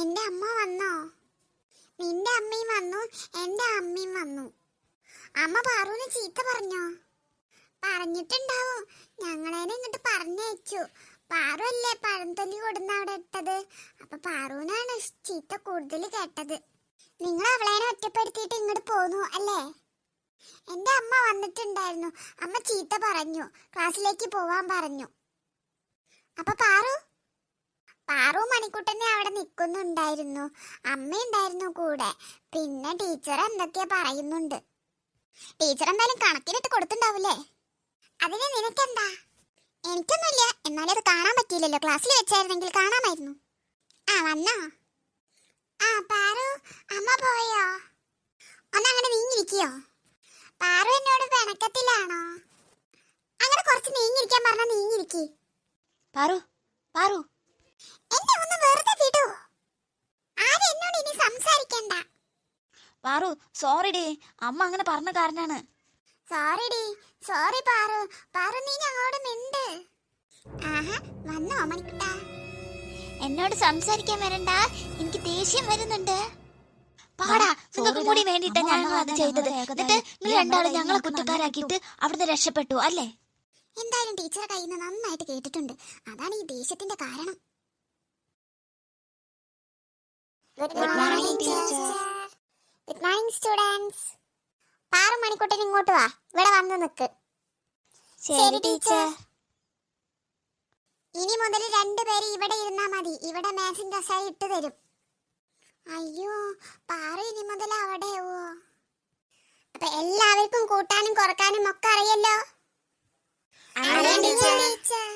എന്റെ അമ്മ വന്നോ? നിന്റെ അമ്മയും വന്നു എന്റെ അമ്മയും വന്നു. അമ്മ പാറുവിനെ ചീത്ത പറഞ്ഞോ? പറഞ്ഞിട്ടുണ്ടാവും? ഞങ്ങളേനെ ഇങ്ങോട്ട് പറഞ്ഞയച്ചു. പാറു അല്ലേ പഴംതൊലി കൊടുന്ന അവിടെ ഇട്ടത്? അപ്പൊ പാറുവിനാണ് ചീത്ത കൂടുതൽ കേട്ടത്. നിങ്ങൾ അവളേനെ ഒറ്റപ്പെടുത്തിയിട്ട് ഇങ്ങോട്ട് പോന്നു അല്ലേ? എന്റെ അമ്മ വന്നിട്ടുണ്ടായിരുന്നു. അമ്മ ചീത്ത പറഞ്ഞു. ക്ലാസ്സിലേക്ക് പോവാൻ പറഞ്ഞു. അപ്പൊ പാറു പാറു മണിക്കുട്ടനെ അവിടെ നിൽക്കുന്നുണ്ടായിരുന്നു അമ്മയുണ്ടായിരുന്നു കൂടെ. പിന്നെ ടീച്ചർ എന്തൊക്കെയാ പറയുന്നുണ്ട്. ടീച്ചർ എന്തായാലും കണക്കിനിട്ട് കൊടുത്തിണ്ടാവൂലേ അതിന് നിനക്കെന്താ? എനിക്കൊന്നുമില്ല. എന്നാലും അത് കാണാൻ പറ്റിയില്ലല്ലോ. ക്ലാസ്സിൽ വെച്ചായിരുന്നെങ്കിൽ കാണാമായിരുന്നു. ആ വന്നോ. ആ പാറു അമ്മ പോയോ? ഒന്നങ്ങനെ നീങ്ങിരിക്കയോ പാറു എന്നോട് പിണക്കത്തിലാണോ? അങ്ങനെ കുറച്ച് നീങ്ങിരിക്കാൻ പറഞ്ഞാൽ നീങ്ങിരിക്കേ പാറു പാറു പാറു സോറി ഡേ അമ്മ അങ്ങനെ പറഞ്ഞ കാരനാണ് സോറി ഡി സോറി പാറു. പാറു നീ ഞങ്ങളോട് മിണ്ട്. ആഹാ വന്നോ മണിക്കുട്ടാ. എന്നോട് സംസാരിക്കാൻ വരണ്ട. എനിക്ക് ദേഷ്യം വരുന്നുണ്ട്. പാടാ നിങ്ങൾക്ക് കൂടി വേണ്ടിട്ടാ ഞങ്ങൾ അത് ചെയ്തത്. എന്നിട്ട് നിങ്ങൾ രണ്ടാളും ഞങ്ങളെ കുറ്റക്കാരാക്കിയിട്ട് അവിടുന്ന് രക്ഷപ്പെട്ടു അല്ലേ? എന്തായാലും ടീച്ചറെ കയ്യിൽ നിന്ന് നന്നായിട്ട് കേട്ടിട്ടുണ്ട്. അതാണ് ഈ ദേഷ്യത്തിന്റെ കാരണം. Good morning, teacher. Good morning students Paru Manikuttan ഇങ്ങോട്ട് വാ. ഇവിടെ വന്ന് നിക്ക്. ശരി, ടീച്ചർ. ഇനി മുതൽ രണ്ടുപേര് ഇവിടെ ഇരുന്നാ മതി. ഇവിടെ മേസിൻ കസായി ഇട്ട് തരും. അയ്യോ പാറു ഇനി മുതൽ അവിടെയോ അപ്പൊ എല്ലാവർക്കും കൂട്ടാനും കുറക്കാനും ഒക്കെ അറിയല്ലോ അറിയാം, ടീച്ചർ.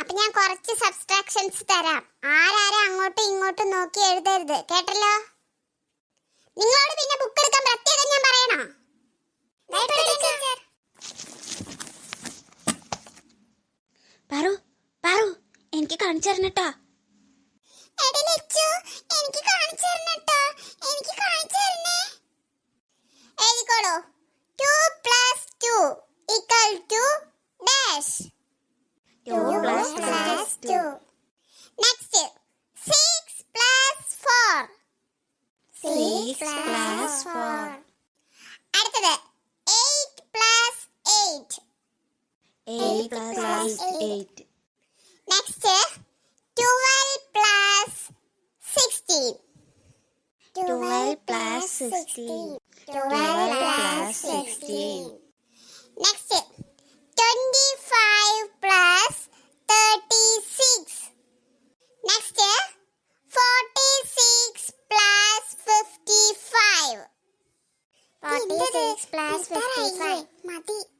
അപ്പൊ ഞാൻ കുറച്ച് സബ്സ്ട്രാക്ഷൻസ് തരാം. ആരാരും അങ്ങോട്ടും ഇങ്ങോട്ടും നോക്കി എഴുതരുത്. കേട്ടല്ലോ? നിങ്ങളോട് പിന്നെ ബുക്ക് എടുക്കാൻ പ്രത്യേകം ഞാൻ പറയണോ? പറു പാറു. എനിക്ക് കാണിച്ചു എടി minus 8. Next, 12 plus 16. 12 plus 16. 12 plus 16. Next, 25 plus 36. Next, 46 plus 55. 46 plus 55.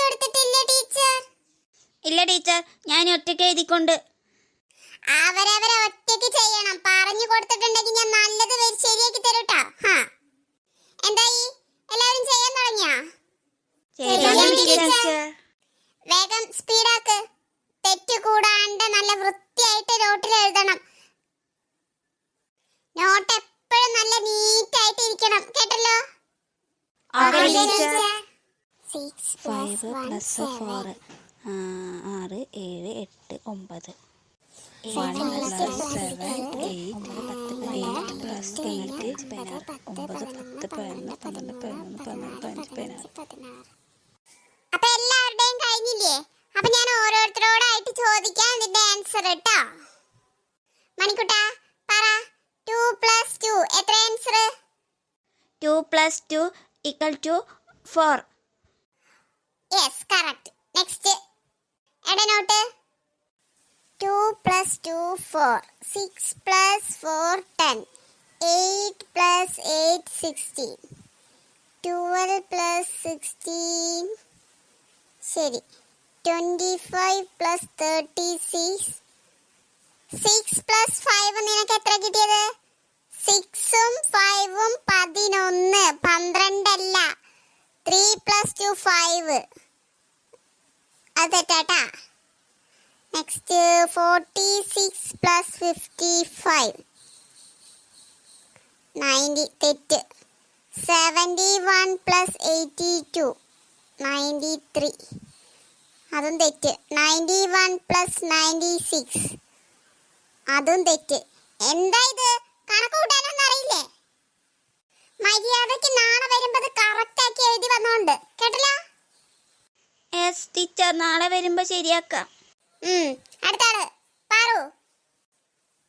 കൊടുത്തിട്ടില്ല ടീച്ചർ. ഇല്ല ടീച്ചർ ഞാൻ ഒറ്റയ്ക്ക് എഴുതിക്കൊണ്ട് അവരവരെ ഒറ്റയ്ക്ക് ചെയ്യണം. പറഞ്ഞു കൊടുത്തിട്ടുണ്ടെങ്കിൽ ഞാൻ നല്ലത് ശരിയാക്കി തരൂട്ടാ. എന്തായി? എല്ലാവരും ചെയ്യാൻ തുടങ്ങിയാ. വേഗം സ്പീഡാക്ക്. തെറ്റ് കൂടാണ്ട് നല്ല വൃത്തിയായിട്ട് നോട്ടിൽ എഴുതണം. നോട്ട് എപ്പോഴും നല്ല നീറ്റ് ആയിട്ട് ഇരിക്കണം. കേട്ടല്ലോ. സിക്സ് പ്ലസ് ഫോർ ആറ് ഏഴ് എട്ട് ഒമ്പത്. One plus seven eight eight plus eight പതിനാറ് ഒമ്പത് പത്ത് പതിനൊന്ന് പന്ത്രണ്ട് പതിമൂന്ന് പതിനാല് പതിനഞ്ച് പതിനാറ്. അപ്പൊ എല്ലാവരുടെയും കഴിഞ്ഞില്ലേ? അപ്പൊ ഞാൻ ഓരോരുത്തരോടായിട്ട് ചോദിക്കാം ഇതിന്റെ ആൻസർ കേട്ടോ മണിക്കുട്ടാ പറ. ടു പ്ലസ് ടു എത്ര answer two plus two equal two four yes correct next എവിടെ note two plus two four six plus four ten eight plus eight sixteen twelve plus sixteen ശരി. Twenty five plus thirty six six plus five നിനക്ക് എത്ര കിട്ടിയത്? സിക്സും ഫൈവും പതിനൊന്ന്. പന്ത്രണ്ടല്ല. Three plus two five അത് തെറ്റാട്ടാ. Next forty six plus fifty five ninety തെറ്റ്. Seventy one plus eighty two ninety three അതും തെറ്റ്. Ninety one plus ninety six അതും തെറ്റ്. എന്താ ഇത്? കണക്ക് കൂട്ടാനൊന്നും അറിയില്ലേ? മര്യാദയ്ക്ക് നാളെ വരുമ്പോൾ കറക്റ്റ് ആക്കി എഴുതി വന്നോണ്ട്. കേട്ടില്ല? ടീച്ചർ നാളെ വരുമ്പോൾ ശരിയാക്കാം. ഉം, അടുത്ത ആൾ. Paru.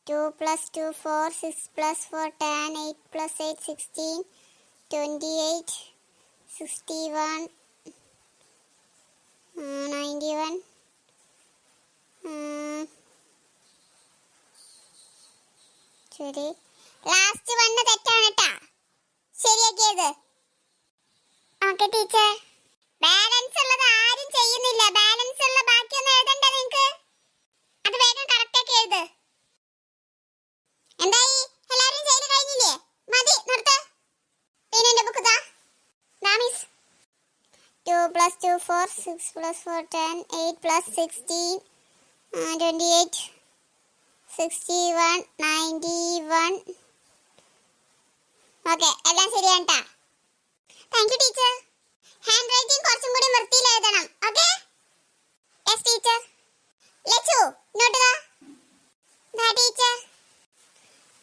Two plus two four six plus four ten eight plus eight sixteen twenty eight sixty one ninety one ശരി. ലാസ്റ്റ് വണ്ണ് തെറ്റാണ് കേട്ടാ ശരിയാക്കിയത്. ഓക്കെ ടീച്ചർ ബാലൻസ് ഉള്ളത് ആരും ചെയ്യുന്നില്ല ബാലൻസ് ഉള്ള ബാക്കിയൊന്നും എഴുതണ്ട നിങ്ങക്ക് അത് വേഗം കറക്റ്റ് ആക്കി എഴുത് എന്തായി എല്ലാരും ചെയ്ത് കഴിഞ്ഞില്ലേ മതി നിർത്ത് പിന്നെ എന്റെ ബുക്ക് താ നാമിസ് two four six plus four ten eight plus sixteen twenty eight sixty one ninety one okay എല്ലാം ശരിയാണ് ട്ടാ. Thank you teacher handwriting കുറച്ചും കൂടി വൃത്തിയിൽ എഴുതണം ഓക്കെ യെസ് ടീച്ചർ ലച്ചു ഇങ്ങോട്ട് വാ. Teacher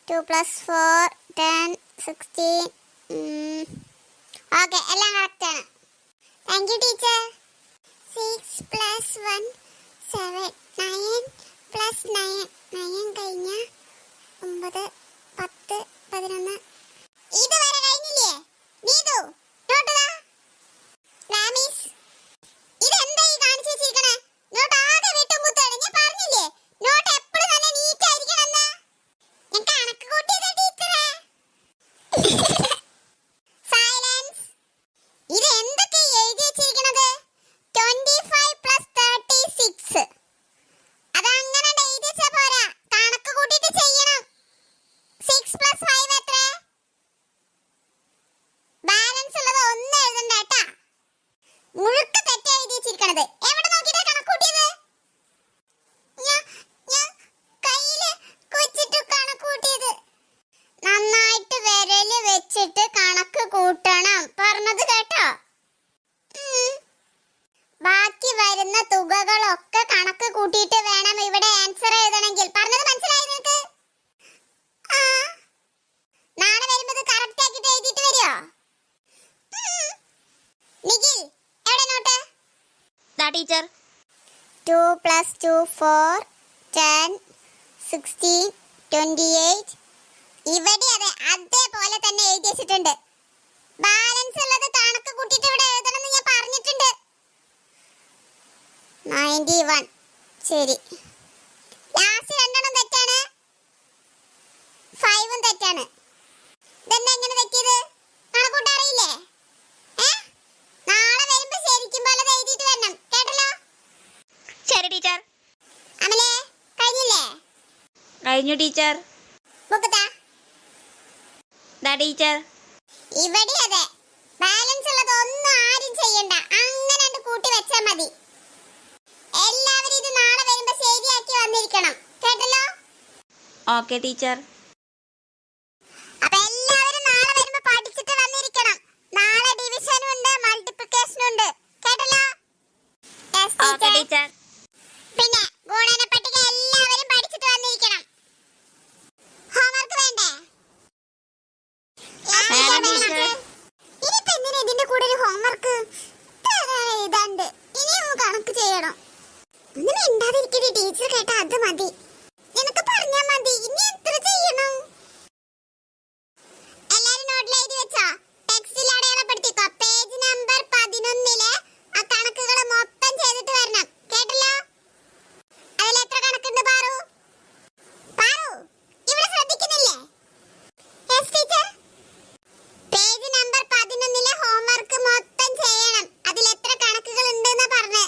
two plus four ten sixteen okay എല്ലാം കറക്റ്റാണ് thank you teacher six plus one seven nine plus nine nine കഴിഞ്ഞ ഒമ്പത് പത്ത് പതിനൊന്ന് ഇതുവരെ കഴിഞ്ഞില്ലേ നീതു നോട്ട് വാ റാമീസ് ഇതെന്താ ഈ കാണിച്ചു വെച്ചിരിക്കണേ നോട്ട് ആകെ വിട്ടും കുത്താണ് ഞാൻ പറഞ്ഞില്ലേ നോട്ട് എപ്പോഴും നല്ല നീറ്റ് ആയിരിക്കണമെന്ന് ഞാൻ കണക്ക് കൂട്ടിയത് ടീച്ചറെ സൈലൻസ് ഇത് എന്തൊക്കെ എഴുതി വെച്ചിരിക്കണത് 25 പ്ലസ് തേർട്ടി സിക്സ് അതങ്ങനെ എഴുതി വെച്ചാ പോരാ കണക്ക് കൂട്ടിയിട്ട് ചെയ്യണം സിക്സ് പ്ലസ് ഫൈവ് എത്ര ബാലൻസ് ഉള്ളത് ഒന്ന് എഴുതണ്ട കേട്ടാ മുഴുക്ക തെറ്റ് എഴുതി വെച്ചിരിക്കണത് എവിടെ നോക്കിയിട്ടാ കണക്ക് കൂട്ടിയത് ഞാൻ ഞാൻ കയ്യിൽ കുച്ചിട്ട് കണക്ക് കൂട്ടിയത് നന്നായിട്ട് വിരൽ വെച്ചിട്ട് കണക്ക് കൂട്ടണം. പറഞ്ഞത് കേട്ടോ? ബാക്കി വരുന്ന തുകകളൊക്കെ കണക്ക് കൂട്ടിയിട്ട് വേണം ഇവിടെ ആൻസർ എഴുതണമെങ്കിൽ. പറഞ്ഞത് മനസ്സിലായി നിനക്ക്? നാളെ വരുമ്പോൾ കറക്റ്റ് ആക്കിട്ട് എഴുതിയിട്ട് വരുമോ നിഖിൽ എവിടെ നോട്ട്? ദാ teacher. Two plus two four ten sixteen twenty eight ഇവിടെ അതെ അതേപോലെ തന്നെ എഴുതി വെച്ചിട്ടുണ്ട് ബാലൻസ് ഉള്ളത് കണക്ക് കൂട്ടിയിട്ട് ഇവിടെ എഴുതണം എന്ന് ഞാൻ പറഞ്ഞിട്ടുണ്ട്. നയന്റി വൺ ശരി. ലാസ്റ്റ് രണ്ടെണ്ണം തെറ്റാണ്. ഫൈവും തെറ്റാണ്. ഇതെന്നെ എങ്ങനെ തെറ്റിയത്? കണക്കൂട്ട അറിയില്ലേ? നാളെ വരുമ്പോ ശരിക്കും പോലെ എഴുതിയിട്ട് വരണം. കേട്ടല്ലോ? ശരി ടീച്ചർ. അമലേ കഴിഞ്ഞില്ലേ? കഴിഞ്ഞു ടീച്ചർ. ടീച്ചർ? ഇവിടെ അതെ. ബാലൻസ് ഉള്ളതൊന്നും ആരും ചെയ്യണ്ട. അങ്ങനെ കൂട്ടി വെച്ചാൽ മതി. എല്ലാവരും ഇത് നാളെ വരുമ്പോ ശരിയാക്കി വന്നിരിക്കണം. കേട്ടല്ലോ? Okay teacher. അപ്പൊ എല്ലാവരും നാളെ വരുമ്പോ പഠിച്ചിട്ട് വന്നിരിക്കണം. നാളെ ഡിവിഷനും ഉണ്ട് മൾട്ടിപ്ലിക്കേഷനും ഉണ്ട്. കേട്ടല്ലോ? Okay teacher. ടീച്ചർ പിന്നെ ഗുണന പട്ടിക എല്ലാവരും പഠിച്ചിട്ട് വന്നിരിക്കണം ഹോംവർക്ക് വേണ്ടേ വേണം, ടീച്ചർ. ഇനിയിപ്പോ എന്തിനാ ഇതിന്റെ കൂടെ ഒരു ഹോംവർക്ക് എഴുതാണ്ട് ടീച്ചർ കേട്ട അത് മതി നിനക്ക് പറഞ്ഞാ മതി ഇനി എത്ര ചെയ്യണം എല്ലാരും നോട്ടിൽ എഴുതി വെച്ചോ ടെക്സ്റ്റിൽ അടയാളപ്പെടുത്തിക്കോ പേജ് നമ്പർ പതിനൊന്നിലെ ആ കണക്കുകൾ മൊത്തം ചെയ്തിട്ട് വരണം കേട്ടല്ലോ അതിൽ എത്ര കണക്കുണ്ട് പാറു പാറു ഇവിടെ ശ്രദ്ധിക്കുന്നില്ലേ യെസ് ടീച്ചർ പേജ് നമ്പർ പതിനൊന്നിലെ ഹോംവർക്ക് മൊത്തം ചെയ്യണം അതിൽ എത്ര കണക്കുകൾ ഉണ്ടെന്ന് പറഞ്ഞേ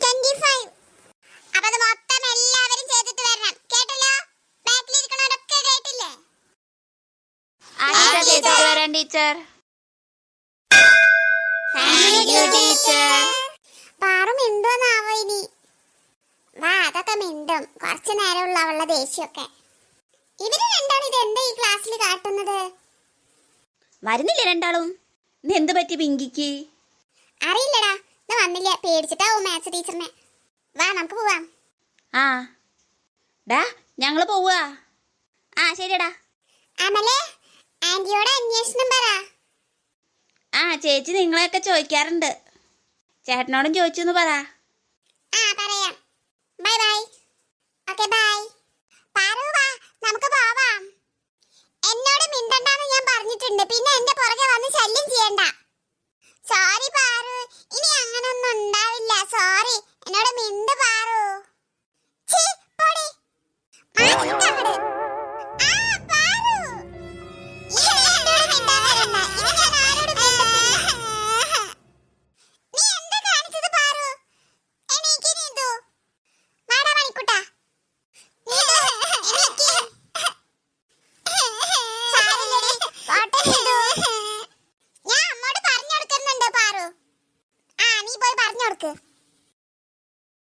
ട്വന്റി ഫൈവ് അപ്പൊ അത് മൊത്തം എല്ലാവരും ചെയ്തിട്ട് വരണം കേട്ടല്ലോ ബാക്കിലിരിക്കണവരൊക്കെ കേട്ടില്ലേ ആ ടീച്ചർ ചെയ്തിട്ട് വരാം ടീച്ചർ പാറും ടീച്ചർ ഇനി? വാ അതൊക്കെ മിണ്ടും. കുറച്ചു നേരമുള്ള അവളുടെ ദേഷ്യമൊക്കെ. ഇവർ രണ്ടാളും ഇത് എന്താ ഈ ക്ലാസ്സിൽ കാട്ടുന്നത്? വരുന്നില്ല രണ്ടാളും? ഇന്ന് എന്ത് പറ്റി പിങ്കിക്ക്? അറിയില്ലടാ ഇന്ന് വന്നില്ല. പേടിച്ചിട്ടാവും മാത്സ് ടീച്ചറിനെ വാ നമുക്ക് പോവാം. ആ. ഡാ ഞങ്ങൾ പോവാ. ആ ശരിടാ അമലേ ആന്റിയോട് അന്വേഷണം പറ. ആ ചേച്ചി നിങ്ങളെയൊക്കെ ചോദിക്കാറുണ്ട്. ചേട്ടനോടും ചോദിച്ചു എന്ന് പറ. ആ പറയാം. ബൈ ബൈ ഓക്കെ ബൈ നമുക്ക് പോവാം. എന്നോട് മിണ്ടണ്ടെന്ന് ഞാൻ പറഞ്ഞിട്ടുണ്ട്. പിന്നെ എന്റെ പുറകെ വന്ന് ശല്യം ചെയ്യണ്ട.